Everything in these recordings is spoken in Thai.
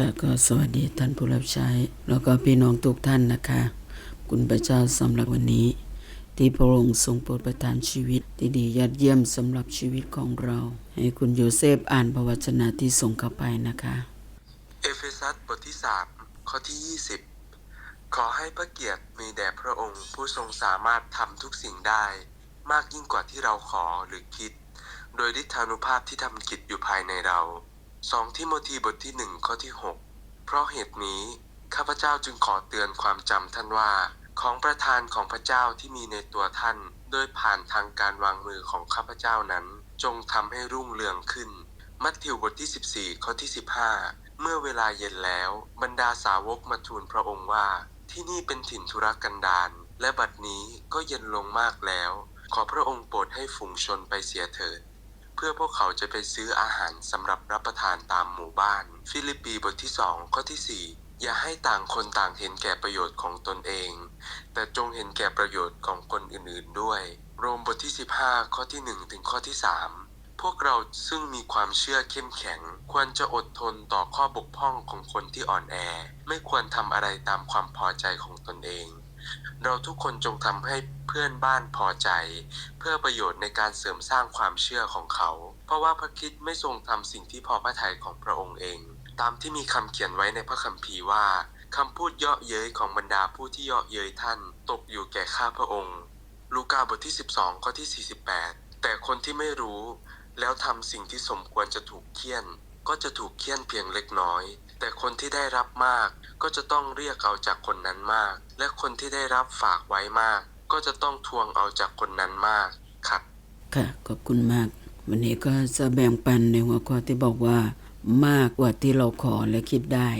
ค่ะก็สวัสดีท่านผู้รับใช้ แล้วก็พี่น้องทุกท่านนะคะ คุณพระเจ้าสำหรับวันนี้ ที่พระองค์ทรงโปรดประทานชีวิตที่ดียอดเยี่ยมสำหรับชีวิตของเรา ให้คุณโยเซฟอ่านพระวจนะที่ส่งเข้าไปนะคะ เอเฟซัสบทที่ 3 ข้อที่ 20 ขอให้พระเกียรติมีแด่พระองค์ผู้ทรงสามารถทำทุกสิ่งได้ มากยิ่งกว่าที่เราขอหรือคิด โดยฤทธานุภาพที่ทำกิจอยู่ภายในเรา 2ทิโมธีบทที่ 1 ข้อที่ 6 เพราะเหตุนี้ ข้าพเจ้าจึงขอเตือนความจำท่านว่า ของประทานของพระเจ้าที่มีในตัวท่าน โดยผ่านทางการวางมือของข้าพเจ้านั้น จงทำให้รุ่งเรืองขึ้น มัทธิวบทที่ 14 ข้อที่ 15 เมื่อเวลาเย็นแล้ว บรรดาสาวกมาทูลพระองค์ว่า ที่นี่เป็นถิ่นธุรกันดารและบัดนี้ก็เย็นลงมากแล้ว ขอพระองค์โปรดให้ฝูงชนไปเสียเถิด พื่อพวกเขาจะไปซื้ออาหารสำหรับรับประทานตามหมู่บ้าน ฟิลิปปีบทที่ 2 ข้อที่ 4 อย่าให้ต่างคนต่างเห็นแก่ประโยชน์ของตนเอง แต่จงเห็นแก่ประโยชน์ของคนอื่นๆด้วย โรมบทที่ 15 ข้อที่ 1 ถึงข้อที่ 3พวกเราซึ่งมีความเชื่อเข้มแข็ง ควรจะอดทนต่อข้อบกพร่องของคนที่อ่อนแอ ไม่ควรทำอะไรตามความพอใจของตนเอง เราทุกคนจงทำให้เพื่อนบ้านพอใจ เพื่อประโยชน์ในการเสริมสร้างความเชื่อของเขา เพราะว่าพระคิดไม่ทรงทำสิ่งที่พอพระทัยของพระองค์เอง ตามที่มีคำเขียนไว้ในพระคัมภีร์ว่าคำพูดเยาะเย้ยของบรรดาผู้ที่เยาะเย้ยท่าน ตกอยู่แก่ข้าพระองค์ ลูกาบทที่ 12 ข้อที่ 48 แต่คนที่ไม่รู้ แล้วทำสิ่งที่สมควรจะถูกเคี่ยน ก็จะถูกเคี่ยนเพียงเล็กน้อย แต่คนที่ได้รับมาก ก็จะต้องเรียกเอาจากคนนั้นมาก และคนที่ได้รับฝากไว้มาก ก็จะต้องทวงเอาจากคนนั้นมากครับค่ะขอบคุณมาก วันนี้ก็จะแบ่งปันในหัวข้อที่บอกว่า มากกว่าที่เราขอและคิดได้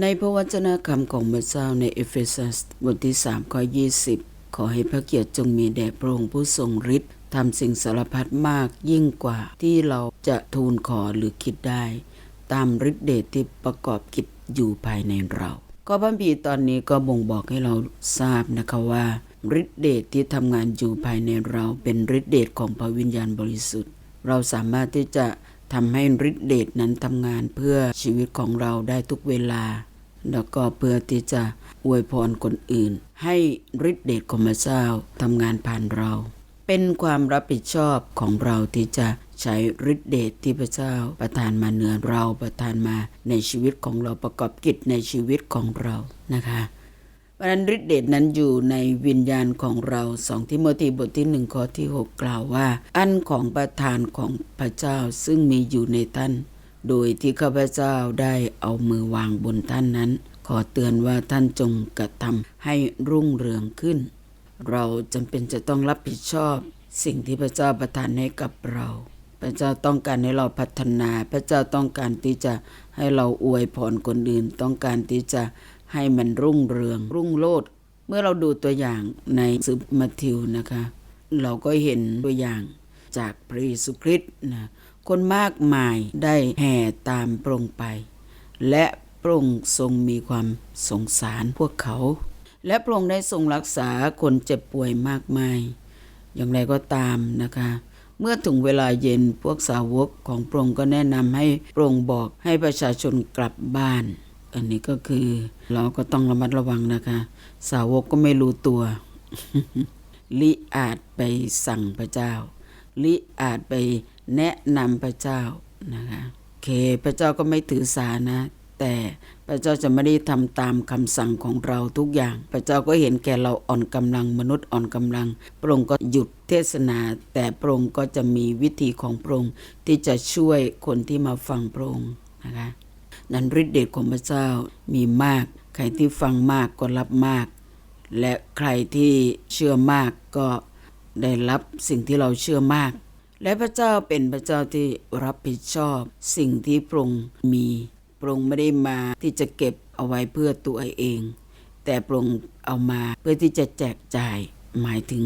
ในพระวจนะคำของพระเจ้าในเอเฟซัสบทที่3ข้อ20 ขอให้พระเกียรติจงมีแด่พระองค์ผู้ทรงฤทธิ์ทำสิ่งสารพัดมากยิ่งกว่าที่เราจะทูลขอหรือคิดได้ ตามฤทธิเดชที่ประกอบกิจอยู่ภายในเรา ก็พระบีตอนนี้ก็บ่งบอกให้เราทราบนะคะว่าฤทธิเดชที่ทำงานอยู่ภายในเราเป็นฤทธิเดชของพระวิญญาณบริสุทธิ์ เราสามารถที่จะทำให้ฤทธิเดชนั้นทำงานเพื่อชีวิตของเราได้ทุกเวลา แล้วก็เพื่อที่จะอวยพรคนอื่น ให้ฤทธิเดชของพระเจ้าทำงานผ่านเรา เป็นความรับผิดชอบของเราที่จะใช้ฤทธิเดชที่พระเจ้าประทานมาเหนือเราประทานมาในชีวิตของเราประกอบกิจในชีวิตของเรานะคะเพราะนั้นฤทธิเดชนั้นอยู่ในวิญญาณของเราสองทิโมธีบทที่หนึ่งข้อที่ 6 กล่าวว่า อันของประทานของพระเจ้าซึ่งมีอยู่ในท่าน โดยที่ข้าพเจ้าได้เอามือวางบนท่านนั้น ขอเตือนว่าท่านจงกระทำให้รุ่งเรืองขึ้น เราจำเป็นจะต้องรับผิดชอบ สิ่งที่พระเจ้าประทานให้กับเรา พระเจ้าต้องการให้เราพัฒนา พระเจ้าต้องการที่จะให้เราอวยพรคนอื่น ต้องการที่จะให้มันรุ่งเรือง รุ่งโรจน์เมื่อเราดูตัวอย่างในสุมัทธิวนะคะ เราก็เห็นตัวอย่างจากพระเยซูคริสต์นะคนมากมายได้แห่ตามพระองค์ไป และพระองค์ทรงมีความสงสารพวกเขา และพระองค์ได้ทรงรักษาคนเจ็บป่วยมากมาย อย่างไรก็ตามนะคะ เมื่อถึงเวลาเย็นพวกสาวกของพระองค์ก็แนะนำให้พระองค์บอกให้ประชาชนกลับบ้าน อันนี้ก็คือเราก็ต้องระมัดระวังนะคะ สาวกก็ไม่รู้ตัวลิอาจไปสั่งพระเจ้าลิอาจไปแนะนำพระเจ้านะคะเคพระเจ้าก็ไม่ถือสานะ แต่พระเจ้าจะไม่ได้ทำตามคำสั่งของเราทุกอย่าง พระเจ้าก็เห็นแก่เราอ่อนกำลังมนุษย์อ่อนกำลัง พระองค์ก็หยุดเทศนา แต่พระองค์ก็จะมีวิธีของพระองค์ที่จะช่วยคนที่มาฟังพระองค์นะคะนั้นฤทธิเดชของพระเจ้ามีมาก ใครที่ฟังมากก็รับมาก และใครที่เชื่อมากก็ได้รับสิ่งที่เราเชื่อมาก และพระเจ้าเป็นพระเจ้าที่รับผิดชอบสิ่งที่พระองค์มี พระองค์ไม่ได้มาที่จะเก็บเอาไว้เพื่อตัวเอง แต่พระองค์เอามาเพื่อที่จะแจกจ่าย หมายถึง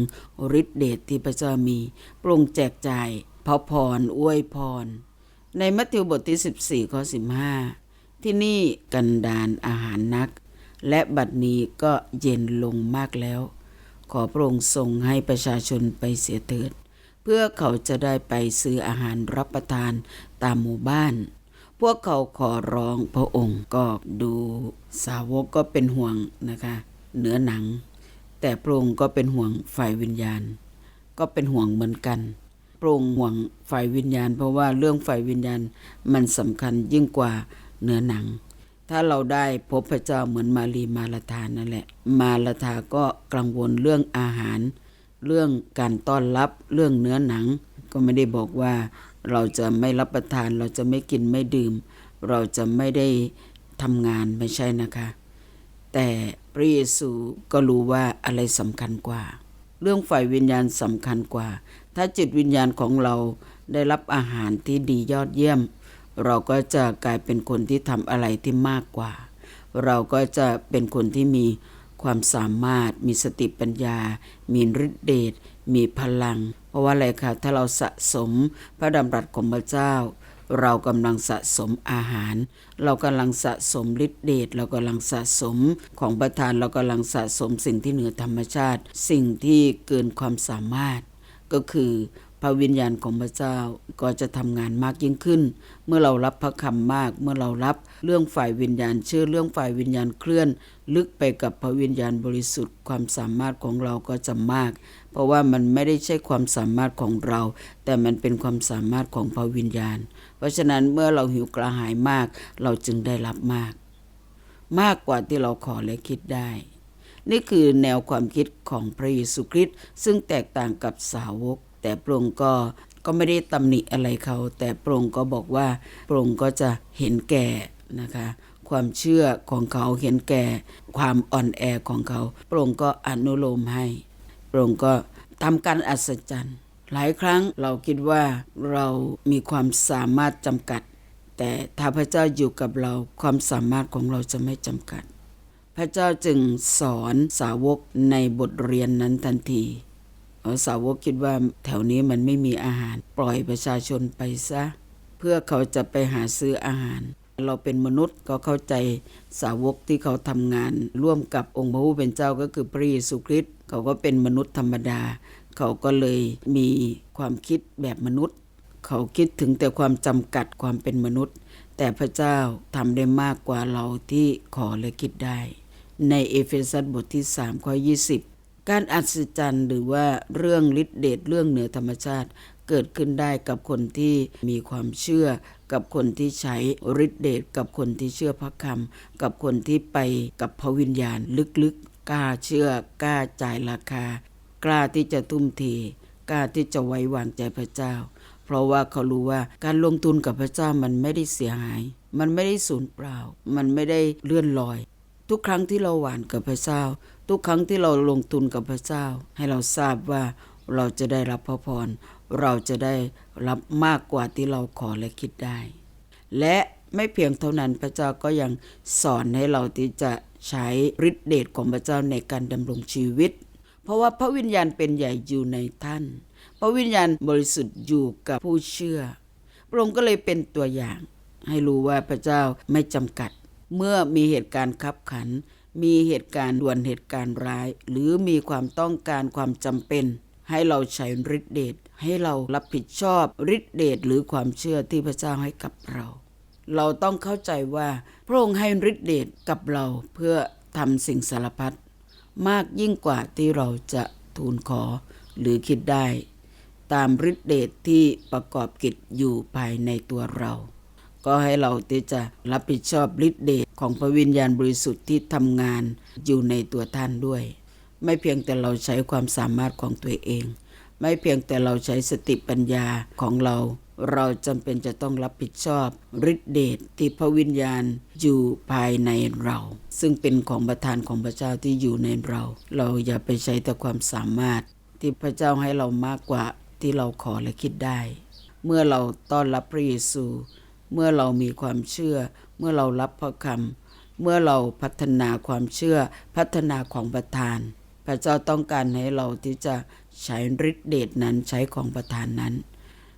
ฤทธิเดชที่พระเจ้ามีพระองค์แจกจ่ายพระพรอวยพร ในมัทธิวบทที่ 14ข้อ15 ที่นี่กันดานอาหารนัก และบัดนี้ก็เย็นลงมากแล้ว ขอพระองค์ทรงให้ประชาชนไปเสียเถิด เพื่อเขาจะได้ไปซื้ออาหารรับประทานตามหมู่บ้าน พวกเขาขอร้องพระองค์ก็ดูสาวกก็เป็นห่วงนะคะเหนือหนัง แต่พระองค์ก็เป็นห่วงฝ่ายวิญญาณ ก็เป็นห่วงเหมือนกันพระองค์ห่วงฝ่ายวิญญาณ เพราะว่าเรื่องฝ่ายวิญญาณมันสำคัญยิ่งกว่าเนื้อหนัง ถ้าเราได้พบพระเจ้าเหมือนมารีมาลาธานั่นแหละ มาลาธาก็กังวลเรื่องอาหาร เรื่องการต้อนรับเรื่องเนื้อหนัง ก็ไม่ได้บอกว่า เราจะไม่รับประทาน เราจะไม่กินไม่ดื่ม เราจะไม่ได้ทำงานไม่ใช่นะคะ แต่พระเยซูก็รู้ว่าอะไรสำคัญกว่า เรื่องฝ่ายวิญญาณสำคัญกว่า ถ้าจิตวิญญาณของเราได้รับอาหารที่ดียอดเยี่ยม เราก็จะกลายเป็นคนที่ทำอะไรที่มากกว่า เราก็จะเป็นคนที่มีความสามารถ มีสติปัญญา มีฤทธิเดชมีพลัง เพราะว่าอะไรคะถ้าเราสะสมพระดำรัสของพระเจ้า เรากำลังสะสมอาหาร เรากำลังสะสมฤทธิเดชเรากำลังสะสมของประทานเรากำลังสะสมสิ่งที่เหนือธรรมชาติ สิ่งที่เกินความสามารถ ก็คือพระวิญญาณของพระเจ้าก็จะทำงานมากยิ่งขึ้น เมื่อเรารับพระคำมาก เมื่อเรารับเรื่องฝ่ายวิญญาณเชื่อเรื่องฝ่ายวิญญาณเคลื่อน ลึกไปกับพระวิญญาณบริสุทธิ์ความสามารถของเราก็จะมาก เพราะว่ามันไม่ได้ใช่ความสามารถของเรา แต่มันเป็นความสามารถของพระวิญญาณ เพราะฉะนั้นเมื่อเราหิวกระหายมาก เราจึงได้รับมาก มากกว่าที่เราขอและคิดได้ นี่คือแนวความคิดของพระเยซูคริสต์ซึ่งแตกต่างกับสาวก แต่พระองค์ก็ก็ไม่ได้ตำหนิอะไรเขา แต่พระองค์ก็บอกว่าพระองค์ก็จะเห็นแก่นะคะความเชื่อของเขาเห็นแก่ความอ่อนแอของเขาพระองค์ก็อนุโลมให้ พระองค์ก็ทำการอัศจรรย์ หลายครั้งเราคิดว่าเรามีความสามารถจำกัด แต่ถ้าพระเจ้าอยู่กับเราความสามารถของเราจะไม่จำกัด พระเจ้าจึงสอนสาวกในบทเรียนนั้นทันทีสาวกคิดว่าแถวนี้มันไม่มีอาหาร ปล่อยประชาชนไปซะ เพื่อเขาจะไปหาซื้ออาหาร เราเป็นมนุษย์ก็เข้าใจสาวกที่เขาทำงาน ร่วมกับองค์พระผู้เป็นเจ้าก็คือพระเยซูคริสต์ เขาก็เป็นมนุษย์ธรรมดา เขาก็เลยมีความคิดแบบมนุษย์ เขาคิดถึงแต่ความจำกัดความเป็นมนุษย์ แต่พระเจ้าทำได้มากกว่าเราที่ขอและคิดได้ ในเอเฟซัสบทที่3ข้อ20 การอัศจรรย์หรือว่าเรื่องฤทธิเดชเรื่องเหนือธรรมชาติเกิดขึ้นได้กับคนที่มีความเชื่อ กับคนที่ใช้ฤทธิเดชกับคนที่เชื่อพระคำกับคนที่ไปกับพระวิญญาณลึกๆ กล้าเชื่อกล้าจ่ายราคา กล้าที่จะทุ่มเทกล้าที่จะไว้วางใจพระเจ้า เพราะว่าเขารู้ว่าการลงทุนกับพระเจ้ามันไม่ได้เสียหาย มันไม่ได้สูญเปล่า มันไม่ได้เลื่อนลอย ทุกครั้งที่เราหวานกับพระเจ้า ทุกครั้งที่เราลงทุนกับพระเจ้า ให้เราทราบว่าเราจะได้รับพระพร เราจะได้รับมากกว่าที่เราขอและคิดได้ และ ไม่เพียงเท่านั้นพระเจ้าก็ยังสอนให้เราที่จะใช้ฤทธิเดชของพระเจ้าในการดำรงชีวิต เพราะว่าพระวิญญาณเป็นใหญ่อยู่ในท่าน พระวิญญาณบริสุทธิ์อยู่กับผู้เชื่อ พระองค์ก็เลยเป็นตัวอย่าง ให้รู้ว่าพระเจ้าไม่จำกัด เมื่อมีเหตุการณ์ขับขัน มีเหตุการณ์ด่วนเหตุการณ์ร้าย หรือมีความต้องการความจำเป็น ให้เราใช้ฤทธิเดชให้เรารับผิดชอบฤทธิเดชหรือความเชื่อที่พระเจ้าให้กับเรา เราต้องเข้าใจว่าพระองค์ให้ฤทธิเดชกับเราเพื่อทำสิ่งสารพัดมากยิ่งกว่าที่เราจะทูลขอหรือคิดได้ ตามฤทธิเดชที่ประกอบกิจอยู่ภายในตัวเรา ก็ให้เราที่จะรับผิดชอบฤทธิเดชของพระวิญญาณบริสุทธิ์ที่ทำงานอยู่ในตัวท่านด้วย ไม่เพียงแต่เราใช้ความสามารถของตัวเอง ไม่เพียงแต่เราใช้สติปัญญาของเรา เราจำเป็นจะต้องรับผิดชอบฤทธิเดชที่พระวิญญาณอยู่ภายในเรา ซึ่งเป็นของประทานของพระเจ้าที่อยู่ในเรา เราอย่าไปใช้แต่ความสามารถ ที่พระเจ้าให้เรามากกว่าที่เราขอและคิดได้ เมื่อเราต้อนรับพระเยซู เมื่อเรามีความเชื่อ เมื่อเรารับพระคำเมื่อเราพัฒนาความเชื่อพัฒนาของประทาน พระเจ้าต้องการให้เราที่จะใช้ฤทธิเดชนั้นใช้ของประทานนั้น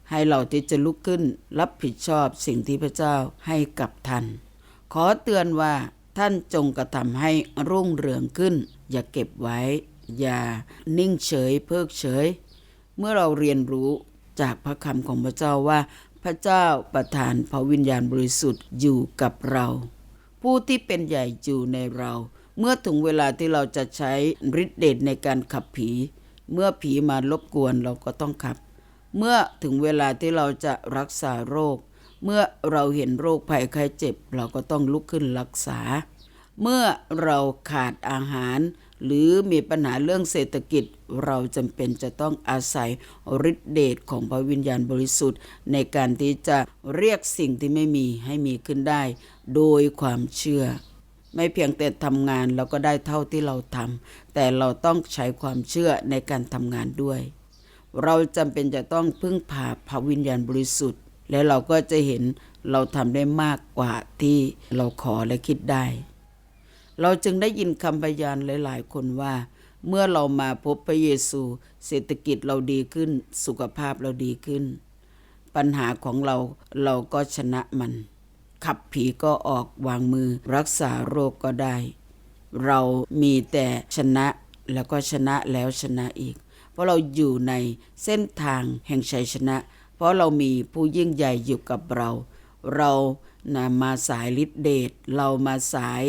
ให้เราที่จะลุกขึ้นรับผิดชอบสิ่งที่พระเจ้าให้กับท่าน ขอเตือนว่าท่านจงกระทำให้รุ่งเรืองขึ้น อย่าเก็บไว้ อย่านิ่งเฉยเพิกเฉย เมื่อเราเรียนรู้จากพระคำของพระเจ้าว่า พระเจ้าประทานพระวิญญาณบริสุทธิ์อยู่กับเรา ผู้ที่เป็นใหญ่อยู่ในเรา เมื่อถึงเวลาที่เราจะใช้ฤทธิเดชในการขับผี เมื่อผีมารบกวนเราก็ต้องขับ เมื่อถึงเวลาที่เราจะรักษาโรค เมื่อเราเห็นโรคภัยไข้เจ็บ เราก็ต้องลุกขึ้นรักษา เมื่อเราขาดอาหาร หรือมีปัญหาเรื่องเศรษฐกิจ เราจำเป็นจะต้องอาศัยฤทธิเดชของพระวิญญาณบริสุทธิ์ ในการที่จะเรียกสิ่งที่ไม่มีให้มีขึ้นได้ โดยความเชื่อไม่เพียงแต่ทำงานเราก็ได้เท่าที่เราทำแต่เราต้องใช้ความเชื่อในการทำงานด้วย เราจำเป็นจะต้องพึ่งพาพระวิญญาณบริสุทธิ์ และเราก็จะเห็นเราทำได้มากกว่าที่เราขอและคิดได้ เราจึงได้ยินคำพยานหลาย ๆ คนว่า เมื่อเรามาพบพระเยซูเศรษฐกิจเราดีขึ้น สุขภาพเราดีขึ้น ปัญหาของเราเราก็ชนะมัน ขับผีก็ออกวางมือรักษาโรคก็ได้ เรามีแต่ชนะแล้วก็ชนะแล้วชนะอีก เพราะเราอยู่ในเส้นทางแห่งชัยชนะ เพราะเรามีผู้ยิ่งใหญ่อยู่กับเรา เรานะมาสายฤทธิเดชเรามาสาย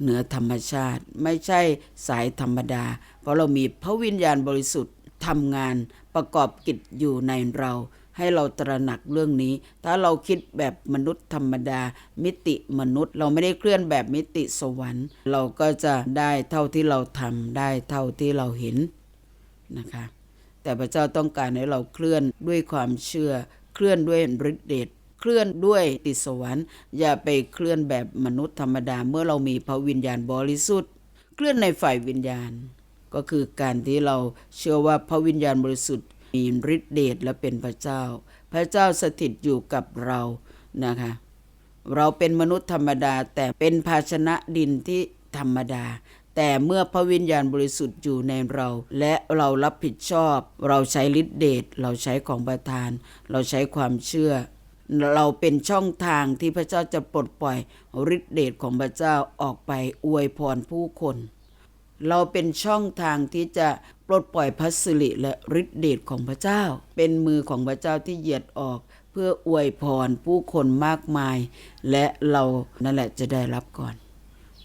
เหนือธรรมชาติ ไม่ใช่สายธรรมดา เพราะเรามีพระวิญญาณบริสุทธิ์ทำงานประกอบกิจอยู่ในเราให้เราตระหนักเรื่องนี้ ถ้าเราคิดแบบมนุษย์ธรรมดา มิติมนุษย์ เราไม่ได้เคลื่อนแบบมิติสวรรค์ เราก็จะได้เท่าที่เราทำได้เท่าที่เราเห็น นะคะ แต่พระเจ้าต้องการให้เราเคลื่อนด้วยความเชื่อ เคลื่อนด้วยฤทธิเดชเคลื่อนด้วยติสวรรค์ อย่าไปเคลื่อนแบบมนุษย์ธรรมดาเมื่อเรามีพระวิญญาณบริสุทธิ์ เคลื่อนในฝ่ายวิญญาณ ก็คือการที่เราเชื่อว่าพระวิญญาณบริสุทธิ์ มีฤทธิเดชและเป็นพระเจ้า พระเจ้าสถิตอยู่กับเรานะคะ เราเป็นมนุษย์ธรรมดาแต่เป็นภาชนะดินที่ธรรมดา แต่เมื่อพระวิญญาณบริสุทธิ์อยู่ในเรา และเรารับผิดชอบ เราใช้ฤทธิเดชเราใช้ของประทาน เราใช้ความเชื่อ เราเป็นช่องทางที่พระเจ้าจะปลดปล่อยฤทธิเดชของพระเจ้าออกไปอวยพรผู้คน เราเป็นช่องทางที่จะปลดปล่อยพระสิริและฤทธิเดชของพระเจ้า เป็นมือของพระเจ้าที่เหยียดออกเพื่ออวยพรผู้คนมากมาย และเรานั่นแหละจะได้รับก่อน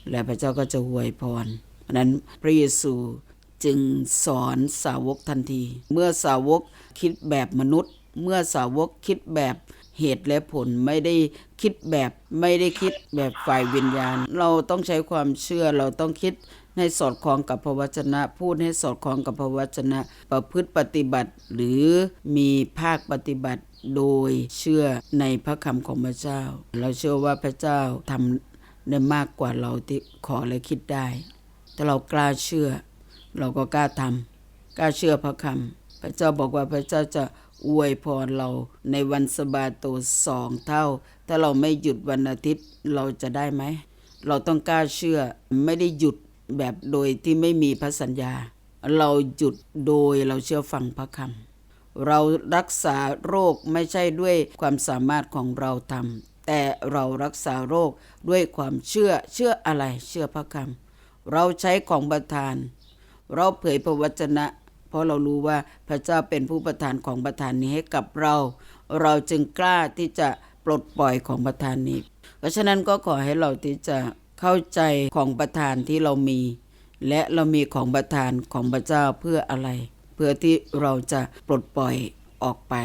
และพระเจ้าก็จะอวยพรเพราะนั้นพระเยซูจึงสอนสาวกทันที เมื่อสาวกคิดแบบมนุษย์ เมื่อสาวกคิดแบบเหตุและผลไม่ได้คิดแบบไม่ได้คิดแบบฝ่ายวิญญาณ เราต้องใช้ความเชื่อเราต้องคิดให้สอดคล้องกับพระวจนะ พูดให้สอดคล้องกับพระวจนะประพฤติปฏิบัติ หรือมีภาคปฏิบัติโดยเชื่อในพระคำของพระเจ้า เราเชื่อว่าพระเจ้าทำ ได้มากกว่าเราที่ขอและคิดได้ถ้าเรากล้าเชื่อ เราก็กล้าทำกล้าเชื่อพระคำพระเจ้าบอกว่าพระเจ้าจะอวยพรเราในวันสบาโตสองเท่า ถ้าเราไม่หยุดวันอาทิตย์เราจะได้ไหม เราต้องกล้าเชื่อไม่ได้หยุดแบบโดยที่ไม่มีพระสัญญา เราหยุดโดยเราเชื่อฟังพระคำเรารักษาโรคไม่ใช่ด้วยความสามารถของเราทำ แต่เรารักษาโรคด้วยความเชื่อเชื่ออะไรเชื่อพระคำเราใช้ของประทาน เราเผยพระวจนะ เพราะเรารู้ว่าพระเจ้าเป็นผู้ประทานของประทานนี้ให้กับเรา เราจึงกล้าที่จะปลดปล่อยของประทานนี้ เพราะฉะนั้นก็ขอให้เราที่จะเข้าใจของประทานที่เรามี และเรามีของประทานของพระเจ้าเพื่ออะไร เพื่อที่เราจะปลดปล่อยออกไป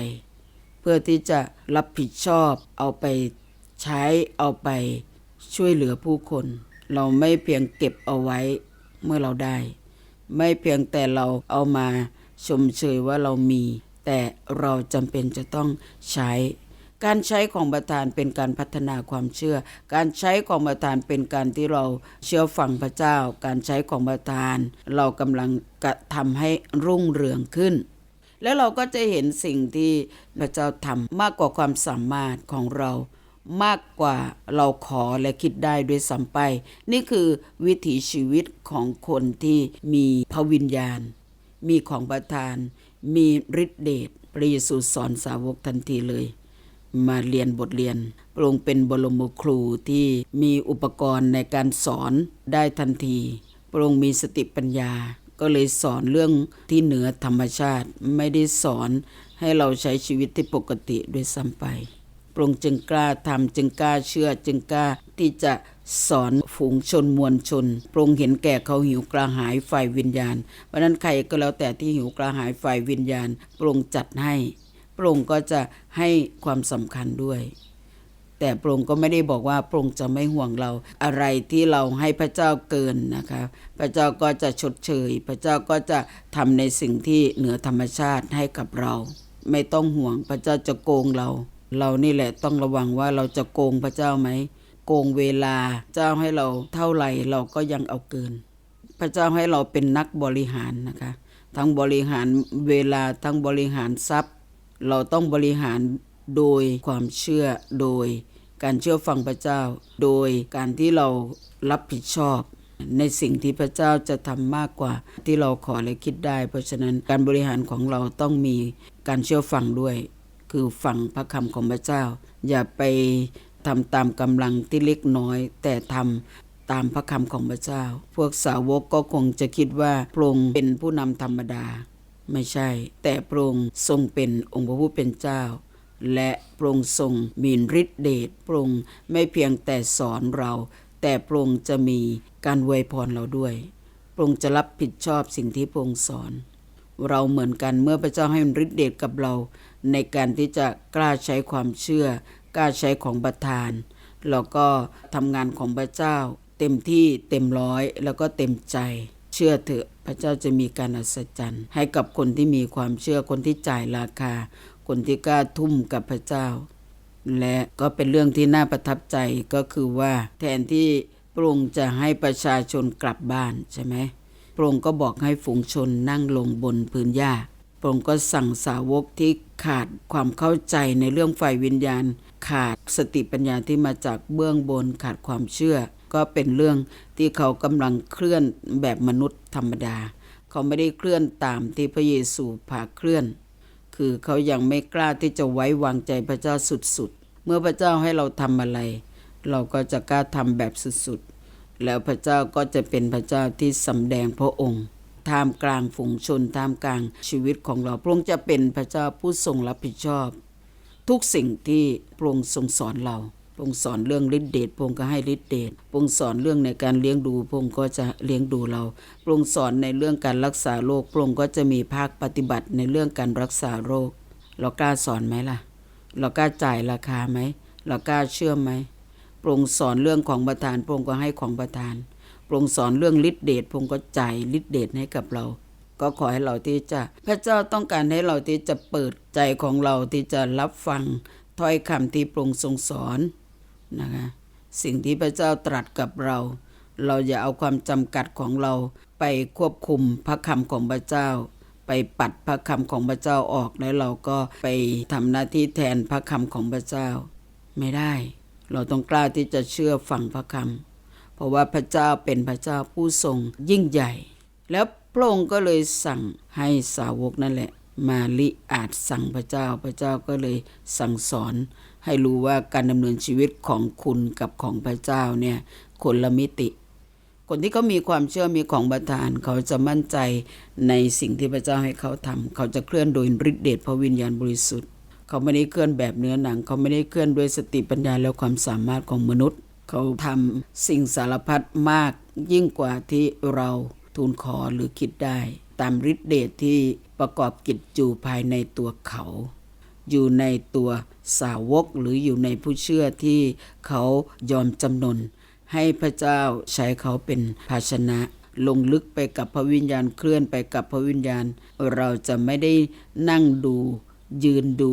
เพื่อที่จะรับผิดชอบเอาไป ใช้เอาไปช่วยเหลือผู้คน เราไม่เพียงเก็บเอาไว้เมื่อเราได้ ไม่เพียงแต่เราเอามาชมเชยว่าเรามี แต่เราจำเป็นจะต้องใช้ การใช้ของประทานเป็นการพัฒนาความเชื่อ การใช้ของประทานเป็นการที่เราเชื่อฟังพระเจ้า การใช้ของประทาน เรากำลังกระทำให้รุ่งเรืองขึ้นแล้วเราก็จะเห็นสิ่งที่พระเจ้าทำมากกว่าความสามารถของเรา มากกว่าเราขอและคิดได้ด้วยซ้ำไป นี่คือวิถีชีวิตของคนที่มีพระวิญญาณ มีของประทาน มีฤทธิเดชพระเยซูสอนสาวกทันทีเลย มาเรียนบทเรียนพระองค์เป็นบรมครูที่มีอุปกรณ์ในการสอนได้ทันทีพระองค์มีสติปัญญาก็เลยสอนเรื่องที่เหนือธรรมชาติ ไม่ได้สอนให้เราใช้ชีวิตที่ปกติด้วยซ้ำไป พระองค์จึงกล้าทำจึงกล้าเชื่อจึงกล้าที่จะสอนฝูงชนมวลชนพรงเห็นแก่เขาหิวกระหายไฟวิญญาณ เพราะนั้นใครก็แล้วแต่ที่หิวกระหายไฟวิญญาณพรงจัดให้พรงก็จะให้ความสำคัญด้วย แต่พรงก็ไม่ได้บอกว่าพรงจะไม่ห่วงเรา อะไรที่เราให้พระเจ้าเกินนะคะ พระเจ้าก็จะชดเชย พระเจ้าก็จะทำในสิ่งที่เหนือธรรมชาติให้กับเรา ไม่ต้องห่วงพระเจ้าจะโกงเรา เรานี่แหละต้องระวังว่าเราจะโกงพระเจ้าไหม โกงเวลาเจ้าให้เราเท่าไหร่เราก็ยังเอาเกิน พระเจ้าให้เราเป็นนักบริหารนะคะ ทั้งบริหารเวลาทั้งบริหารทรัพย์ เราต้องบริหารโดยความเชื่อโดยการเชื่อฟังพระเจ้า โดยการที่เรารับผิดชอบ ในสิ่งที่พระเจ้าจะทำมากกว่าที่เราขอและคิดได้ เพราะฉะนั้นการบริหารของเราต้องมีการเชื่อฟังด้วย คือฟังพระคำของพระเจ้า อย่าไปทำตามกำลังที่เล็กน้อย แต่ทำตามพระคำของพระเจ้า พวกสาวกก็คงจะคิดว่าพระองค์เป็นผู้นำธรรมดา ไม่ใช่ แต่พระองค์ทรงเป็นองค์พระผู้เป็นเจ้า และพระองค์ทรงมีฤทธิเดชพระองค์ไม่เพียงแต่สอนเรา แต่พระองค์จะมีการอวยพรเราด้วยพระองค์จะรับผิดชอบสิ่งที่พระองค์สอน เราเหมือนกันเมื่อพระเจ้าให้ฤทธิเดชกับเรา ในการที่จะกล้าใช้ความเชื่อ กล้าใช้ของประทาน แล้วก็ทำงานของพระเจ้า เต็มที่เต็มร้อยแล้วก็เต็มใจ เชื่อเถอะพระเจ้าจะมีการอัศจรรย์ ให้กับคนที่มีความเชื่อคนที่จ่ายราคา คนที่กล้าทุ่มกับพระเจ้า และก็เป็นเรื่องที่น่าประทับใจก็คือว่าแทนที่พระองค์จะให้ประชาชนกลับบ้านใช่ไหมพระองค์ก็บอกให้ฝูงชนนั่งลงบนพื้นหญ้าพระองค์ก็สั่งสาวกที่ ขาดความเข้าใจในเรื่องฝ่ายวิญญาณ ขาดสติปัญญาที่มาจากเบื้องบนขาดความเชื่อ ก็เป็นเรื่องที่เขากำลังเคลื่อนแบบมนุษย์ธรรมดา เขาไม่ได้เคลื่อนตามที่พระเยซูพาเคลื่อน คือเขายังไม่กล้าที่จะไว้วางใจพระเจ้าสุดๆ เมื่อพระเจ้าให้เราทำอะไร เราก็จะกล้าทำแบบสุดๆ แล้วพระเจ้าก็จะเป็นพระเจ้าที่สำแดงพระองค์ ท่ามกลางฝูงชนท่ามกลางชีวิตของเราพระองค์จะเป็นพระเจ้าผู้ทรงรับผิดชอบ ทุกสิ่งที่พระองค์ทรงสอนเราพระองค์สอนเรื่องฤทธิเดชพระองค์ก็ให้ฤทธิเดชพระองค์สอนเรื่องในการเลี้ยงดูพระองค์ก็จะเลี้ยงดูเราพระองค์สอนในเรื่องการรักษาโรคพระองค์ก็จะมีภาคปฏิบัติในเรื่องการรักษาโรค เรากล้าสอนไหมล่ะ เรากล้าจ่ายราคาไหมเรากล้าเชื่อไหมพระองค์สอนเรื่องของประทานพระองค์ก็ให้ของประทาน พระองค์สอนเรื่องฤทธิเดชพระองค์ก็จ่ายฤทธิเดชให้กับเรา ก็ขอให้เราที่จะ พระเจ้าต้องการให้เราที่จะเปิดใจของเราที่จะรับฟังถ้อยคำที่พระองค์ทรงสอนนะคะสิ่งที่พระเจ้าตรัสกับเรา เราอย่าเอาความจำกัดของเราไปควบคุมพระคำของพระเจ้า ไปปัดพระคำของพระเจ้าออกแล้วเราก็ไปทำหน้าที่แทนพระคำของพระเจ้า ไม่ได้ เราต้องกล้าที่จะเชื่อฟังพระคำ ราะว่าพระเจ้าเป็นพระเจ้าผู้ทรงยิ่งใหญ่ แล้วพระองค์ก็เลยสั่งให้สาวกนั่นแหละ มาลิอาจสั่งพระเจ้าพระเจ้าก็เลยสั่งสอน ให้รู้ว่าการดำเนินชีวิตของคุณกับของพระเจ้าเนี่ยคนละมิติ คนที่เขามีความเชื่อมีของประทาน เขาจะมั่นใจในสิ่งที่พระเจ้าให้เขาทำเขาจะเคลื่อนโดยฤทธิเดชพระวิญญาณบริสุทธิ์ เขาไม่ได้เคลื่อนแบบเนื้อหนัง เขาไม่ได้เคลื่อนด้วยสติปัญญาและความสามารถของมนุษย์ เขาทำสิ่งสารพัดมากยิ่งกว่าที่เราทูลขอหรือคิดได้ ตามฤทธิเดชที่ประกอบกิจอยู่ภายในตัวเขา อยู่ในตัวสาวกหรืออยู่ในผู้เชื่อที่เขายอมจำนน ให้พระเจ้าใช้เขาเป็นภาชนะ ลงลึกไปกับพระวิญญาณเคลื่อนไปกับพระวิญญาณ เราจะไม่ได้นั่งดู ยืนดู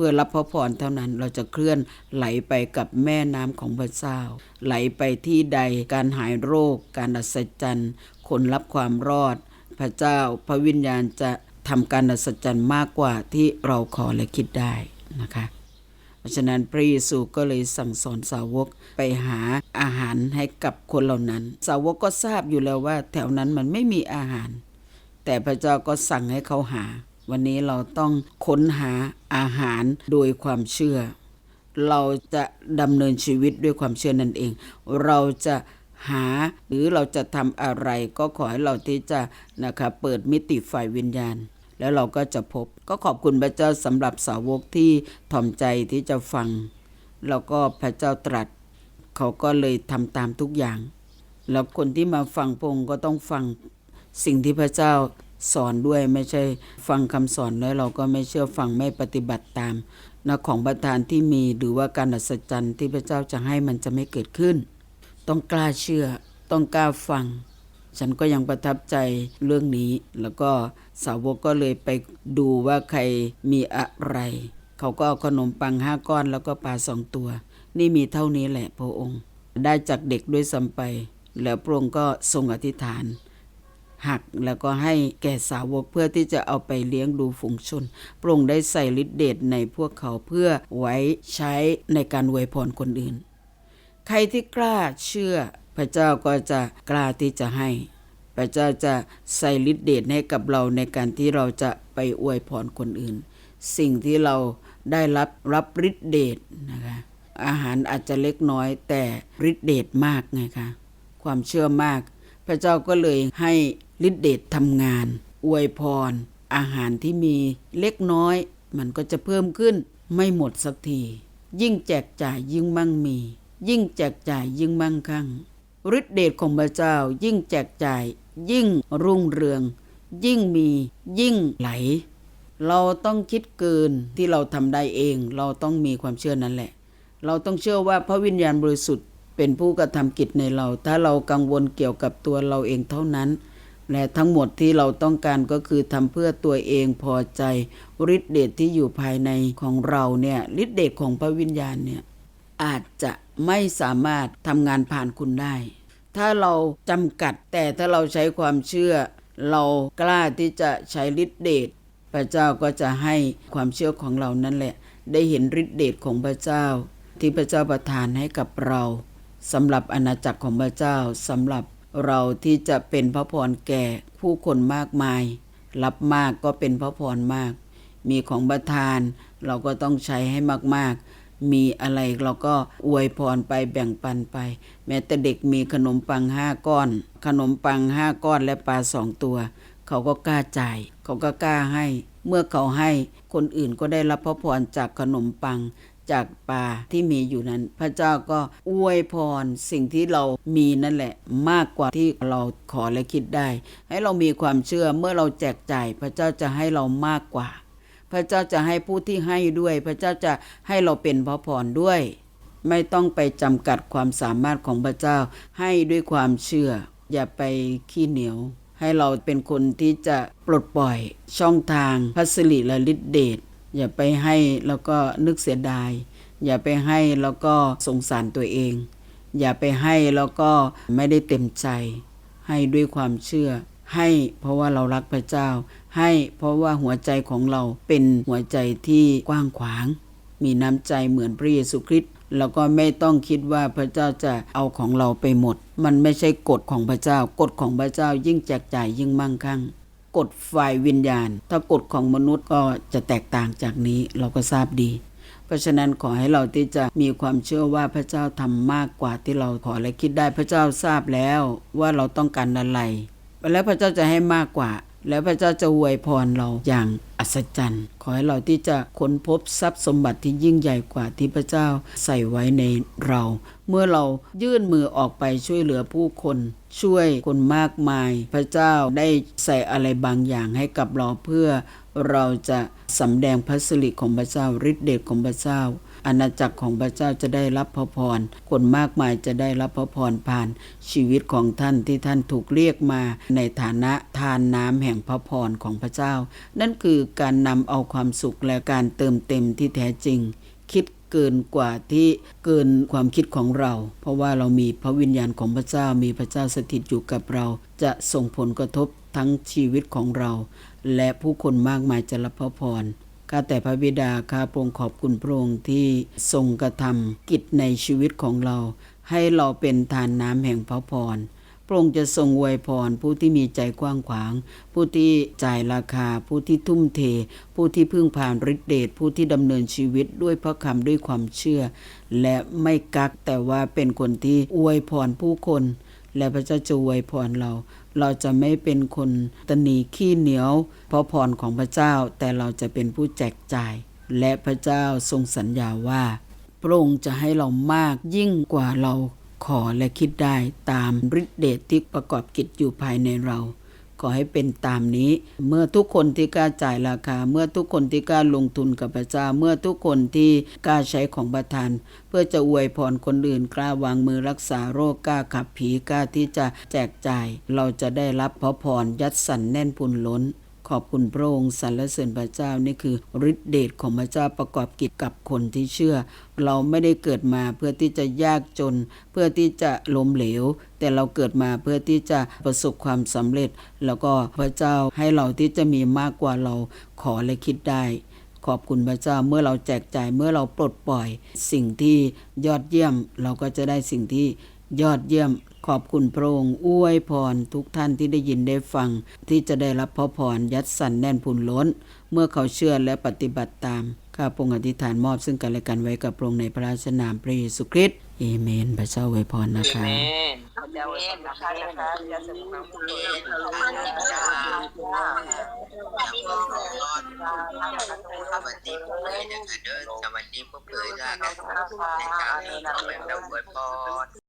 พื่อรับพระพรเท่านั้นเราจะเคลื่อนไหลไปกับแม่น้ำของพระเจ้า ไหลไปที่ใดการหายโรค การอัศจรรย์คนรับความรอด พระเจ้าพระวิญญาณจะทำการอัศจรรย์มากกว่าที่เราขอและคิดได้นะคะเพราะฉะนั้นพระเยซูก็เลยสั่งสอนสาวกไปหาอาหารให้กับคนเหล่านั้น สาวกก็ทราบอยู่แล้วว่า แถวนั้นมันไม่มีอาหาร แต่พระเจ้าก็สั่งให้เขาหา วันนี้เราต้องค้นหาอาหารโดยความเชื่อ เราจะดำเนินชีวิตด้วยความเชื่อนั่นเอง เราจะหาหรือเราจะทำอะไรก็ขอให้เราที่จะนะคะเปิดมิติฝ่ายวิญญาณ แล้วเราก็จะพบก็ขอบคุณพระเจ้าสำหรับสาวกที่ถ่อมใจที่จะฟัง แล้วก็พระเจ้าตรัส เขาก็เลยทำตามทุกอย่าง แล้วคนที่มาฟังพงก็ต้องฟังสิ่งที่พระเจ้า สอนด้วยไม่ใช่ฟังคำสอนแล้วเราก็ไม่เชื่อฟังไม่ปฏิบัติตามนะของประทานที่มีหรือว่าการอัศจรรย์ที่พระเจ้าจะให้มันจะไม่เกิดขึ้น ต้องกล้าเชื่อ ต้องกล้าฟัง ฉันก็ยังประทับใจเรื่องนี้ แล้วก็สาวกก็เลยไปดูว่าใครมีอะไร เขาก็เอาขนมปังห้าก้อนแล้วก็ปลาสองตัว นี่มีเท่านี้แหละพระองค์ ได้จากเด็กด้วยซ้ำไป แล้วพระองค์ก็ทรงอธิษฐาน หักแล้วก็ให้แก่สาวกเพื่อที่จะเอาไปเลี้ยงดูฝูงชนพระองค์ได้ใส่ฤทธิเดชในพวกเขาเพื่อไว้ใช้ในการอวยพรคนอื่น ใครที่กล้าเชื่อ พระเจ้าก็จะกล้าที่จะให้ พระเจ้าจะใส่ฤทธิเดชให้กับเราในการที่เราจะไปอวยพรคนอื่น สิ่งที่เราได้รับรับฤทธิเดชนะคะอาหารอาจจะเล็กน้อยแต่ฤทธิเดชมากไงคะความเชื่อมาก พระเจ้าก็เลยให้ ฤทธิเดชทำงาน อวยพร อาหารที่มีเล็กน้อย มันก็จะเพิ่มขึ้นไม่หมดสักที ยิ่งแจกจ่ายยิ่งมั่งมี ยิ่งแจกจ่ายยิ่งมั่งคั่งฤทธิเดชของพระเจ้ายิ่งแจกจ่าย ยิ่งรุ่งเรือง ยิ่งมี ยิ่งไหล เราต้องคิดเกินที่เราทำได้เอง เราต้องมีความเชื่อนั้นแหละ เราต้องเชื่อว่าพระวิญญาณบริสุทธิ์เป็นผู้กระทำกิจในเรา ถ้าเรากังวลเกี่ยวกับตัวเราเองเท่านั้น และทั้งหมดที่เราต้องการก็คือทำเพื่อตัวเองพอใจฤทธิเดชที่อยู่ภายในของเราเนี่ยฤทธิเดชของพระวิญญาณเนี่ยอาจจะไม่สามารถทำงานผ่านคุณได้ ถ้าเราจำกัดแต่ถ้าเราใช้ความเชื่อ เรากล้าที่จะใช้ฤทธิเดชพระเจ้าก็จะให้ความเชื่อของเรานั่นแหละ ได้เห็นฤทธิเดชของพระเจ้า ที่พระเจ้าประทานให้กับเราสำหรับอาณาจักรของพระเจ้าสำหรับ เราที่จะเป็นพระพรแก่ผู้คนมากมาย รับมากก็เป็นพระพรมาก มีของประทานเราก็ต้องใช้ให้มากๆ มีอะไรเราก็อวยพรไปแบ่งปันไป แม้แต่เด็กมีขนมปังห้าก้อน ขนมปังห้าก้อนและปลาสองตัว เขาก็กล้าจ่าย เขาก็กล้าให้ เมื่อเขาให้คนอื่นก็ได้รับพระพรจากขนมปัง จากปลาที่มีอยู่นั้น พระเจ้าก็อวยพรสิ่งที่เรามีนั่นแหละ มากกว่าที่เราขอและคิดได้ ให้เรามีความเชื่อเมื่อเราแจกจ่ายพระเจ้าจะให้เรามากกว่า พระเจ้าจะให้ผู้ที่ให้ด้วย พระเจ้าจะให้เราเป็นพระพรด้วย ไม่ต้องไปจำกัดความสามารถของพระเจ้าให้ด้วยความเชื่อ อย่าไปขี้เหนียวให้เราเป็นคนที่จะปลดปล่อยช่องทางพัสริและฤทธิเดช อย่าไปให้แล้วก็นึกเสียดาย อย่าไปให้แล้วก็สงสารตัวเอง อย่าไปให้แล้วก็ไม่ได้เต็มใจ ให้ด้วยความเชื่อ ให้เพราะว่าเรารักพระเจ้า ให้เพราะว่าหัวใจของเราเป็นหัวใจที่กว้างขวาง มีน้ำใจเหมือนพระเยซูคริสต์แล้วก็ไม่ต้องคิดว่าพระเจ้าจะเอาของเราไปหมด มันไม่ใช่กฎของพระเจ้ากฎของพระเจ้ายิ่งแจกจ่ายยิ่งมั่งคั่ง กฎฝ่ายวิญญาณ ถ้ากฎของมนุษย์ก็จะแตกต่างจากนี้เราก็ทราบดี เพราะฉะนั้นขอให้เราที่จะมีความเชื่อว่าพระเจ้าทำมากกว่าที่เราขอและคิดได้พระเจ้าทราบแล้วว่าเราต้องการอะไร แล้วพระเจ้าจะให้มากกว่า แล้วพระเจ้าจะอวยพรเราอย่างอัศจรรย์ ขอให้เราที่จะค้นพบทรัพย์สมบัติที่ยิ่งใหญ่กว่าที่พระเจ้าใส่ไว้ในเรา เมื่อเรายื่นมือออกไปช่วยเหลือผู้คน ช่วยคนมากมาย พระเจ้าได้ใส่อะไรบางอย่างให้กับเราเพื่อเราจะสำแดงพระสิริของพระเจ้าฤทธิเดชของพระเจ้า อาณาจักรของพระเจ้าจะได้รับพระพร คนมากมายจะได้รับพระพรผ่านชีวิตของท่านที่ท่านถูกเรียกมาในฐานะทานน้ำแห่งพระพรของพระเจ้า นั่นคือการนำเอาความสุขและการเติมเต็มที่แท้จริง คิดเกินกว่าที่เกินความคิดของเรา เพราะว่าเรามีพระวิญญาณของพระเจ้ามีพระเจ้าสถิตอยู่กับเรา จะส่งผลกระทบทั้งชีวิตของเรา และผู้คนมากมายจะรับพระพร ข้าแต่พระบิดาข้าพระองค์ขอบคุณพระองค์ที่ทรงกระทำกิจในชีวิตของเรา ให้เราเป็นทานน้ำแห่งพระพรพระองค์จะทรงอวยพรผู้ที่มีใจกว้างขวาง ผู้ที่จ่ายราคา ผู้ที่ทุ่มเท ผู้ที่พึ่งผ่านฤทธิเดชผู้ที่ดำเนินชีวิตด้วยพระคำด้วยความเชื่อ และไม่กักแต่ว่าเป็นคนที่อวยพรผู้คน และพระเจ้าจะอวยพรเรา เราจะไม่เป็นคนตนีขี้เหนียวเพราะพรของพระเจ้าแต่เราจะเป็นผู้แจกจ่าย และพระเจ้าทรงสัญญาว่า พระองค์จะให้เรามากยิ่งกว่าเราขอและคิดได้ตามฤทธิเดชที่ประกอบกิจอยู่ภายในเรา ขอให้เป็นตามนี้ เมื่อทุกคนที่กล้าจ่ายราคา เมื่อทุกคนที่กล้าลงทุนกับพระเจ้า เมื่อทุกคนที่กล้าใช้ของประทาน เพื่อจะอวยพรคนอื่นกล้าวางมือรักษาโรคกล้าขับผีกล้าที่จะแจกจ่าย เราจะได้รับพระพรยัดสันแน่นพุนล้น ขอบคุณพระองค์สรรเสริญพระเจ้านี่คือฤทธิเดชของพระเจ้าประกอบกิจกับคนที่เชื่อ เราไม่ได้เกิดมาเพื่อที่จะยากจน เพื่อที่จะล้มเหลว แต่เราเกิดมาเพื่อที่จะประสบความสำเร็จ แล้วก็พระเจ้าให้เราที่จะมีมากกว่าเราขอและคิดได้ขอบคุณพระเจ้าเมื่อเราแจกจ่ายเมื่อเราปลดปล่อย สิ่งที่ยอดเยี่ยมเราก็จะได้สิ่งที่ยอดเยี่ยม ขอบคุณพระองค์อวยพรทุกท่านที่ได้ยินได้ฟัง ที่จะได้รับพระพรยัดสันแน่นพุนล้น เมื่อเขาเชื่อและปฏิบัติตามข้าพงอธิษฐานมอบซึ่งกันและกันไว้กับพระองค์ในพระราชนามพระเยซูคริสต์เอเมน พระเจ้าอวยพรนะคะพระเจ้าอวยพรนะคะนะคะอย่าเสริมความสุขเลยสวัสดีพ่อสวัสดีพ่อเลยนะคะเด้อสวัสดีพ่อเผยลาในการในการที่เราแบบเราอวยพร